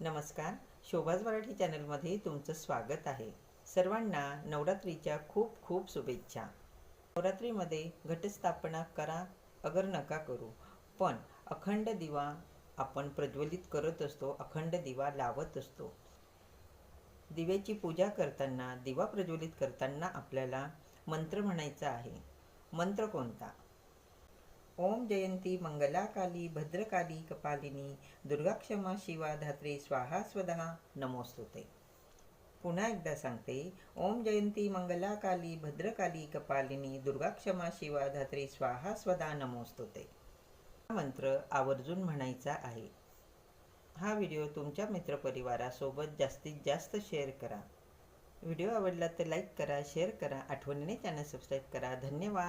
नमस्कार. शोभाज मराठी चॅनलमध्ये तुमचं स्वागत आहे. सर्वांना नवरात्रीच्या खूप खूप शुभेच्छा. नवरात्रीमध्ये घटस्थापना करा अगर नका करू. पण अखंड दिवा आपण प्रज्वलित करत असतो अखंड दिवा लावत असतो. दिव्याची पूजा करताना दिवा प्रज्वलित करताना आपल्याला मंत्र म्हणायचा आहे. मंत्र कोणता? ओम जयंती मंगला काली भद्रकाली कपालिनी दुर्गाक्षमा शिवा धात्रे स्वाहा स्वदहा नमोस्तुते. पुन्हा एकदा सांगते ओम जयंती मंगलाकाली भद्रकाली कपालिनी दुर्गाक्षमा शिवा धात्रे स्वाहा स्वदा नमोस्तुते. हा मंत्र आवर्जून म्हणायचा आहे. हा व्हिडिओ तुमच्या मित्रपरिवारासोबत जास्तीत जास्त शेअर करा. व्हिडिओ आवडला तर लाईक करा शेअर करा आठवणीने चॅनल सबस्क्राईब करा. धन्यवाद.